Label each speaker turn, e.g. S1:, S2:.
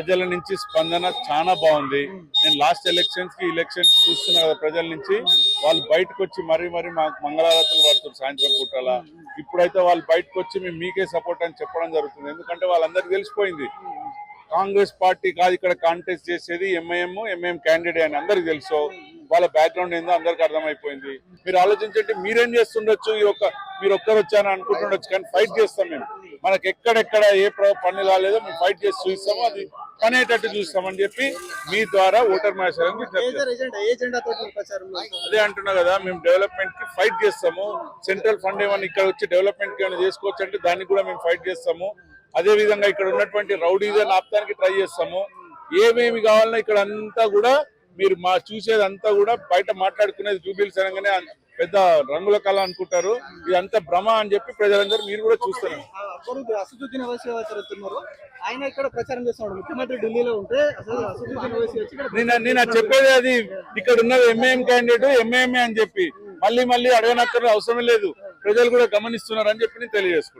S1: ప్రజల నుంచి స్పందన చాలా బాగుంది. నేను లాస్ట్ ఎలక్షన్స్కి ఎలక్షన్స్ చూస్తున్నా కదా ప్రజల నుంచి. వాళ్ళు బయటకు వచ్చి మరీ మరీ మాకు మంగళారతులు పడుతుంది సాయంత్రం పూటలా. ఇప్పుడైతే వాళ్ళు బయటకు వచ్చి మేము మీకే సపోర్ట్ అని చెప్పడం జరుగుతుంది. ఎందుకంటే వాళ్ళందరికీ తెలిసిపోయింది. కాంగ్రెస్ పార్టీ కాదు ఇక్కడ కాంటెస్ట్ చేసేది ఎంఐఎం ఎంఐఎం క్యాండిడేట్ అని అందరికి తెలుసు. వాళ్ళ బ్యాక్గ్రౌండ్ ఏందో అందరికి అర్థమైపోయింది. మీరు ఆలోచించండి మీరేం చేస్తుండొచ్చు? ఈ ఒక్క మీరు ఒక్కరు వచ్చారని అనుకుంటుండొచ్చు కానీ ఫైట్ చేస్తాం మేము. మనకి ఎక్కడెక్కడ ఏ ప్ర- పని రాలేదో మేము ఫైట్ చేసి చూస్తాము అది పని అయ్యేటట్టు చూస్తామని చెప్పి మీ ద్వారా ఓటర్
S2: ప్రచారంలో
S1: అదే అంటున్నా కదా మేము డెవలప్మెంట్కి ఫైట్ చేస్తాము. సెంట్రల్ ఫండ్ ఏమైనా ఇక్కడ వచ్చి డెవలప్మెంట్కి ఏమైనా చేసుకోవచ్చు అంటే దానికి కూడా మేము ఫైట్ చేస్తాము. అదే విధంగా ఇక్కడ ఉన్నటువంటి రౌడీజన్ ఆపడానికి ట్రై చేస్తాము. ఏమేమి కావాలన్నా ఇక్కడ అంతా కూడా మీరు మా చూసేది అంతా కూడా బయట మాట్లాడుకునేది జూబిల్స్ అనగానే అన్- పెద్ద రంగుల కళ అనుకుంటారు. ఇదంతా భ్రమ అని చెప్పి ప్రజలందరూ మీరు కూడా చూస్తారు.
S2: అప్పుడు అసదుద్దీన్ ఓవైసీ తిరుగుతున్నారు ఆయన ఇక్కడ ప్రచారం చేస్తున్నాడు. ముఖ్యమంత్రి ఢిల్లీలో ఉంటే అసలు అసదుద్దీన్ ఓవైసీ వచ్చి
S1: నేను నేను చెప్పేది అది ఇక్కడ ఉన్నది ఎంఏఎం క్యాండిడేట్ ఎంఏఎంఏ అని చెప్పి. మళ్ళీ మళ్ళీ అడగనక్కర్ అవసరం లేదు. ప్రజలు కూడా గమనిస్తున్నారు అని చెప్పి నేను తెలియజేసుకుంటున్నాను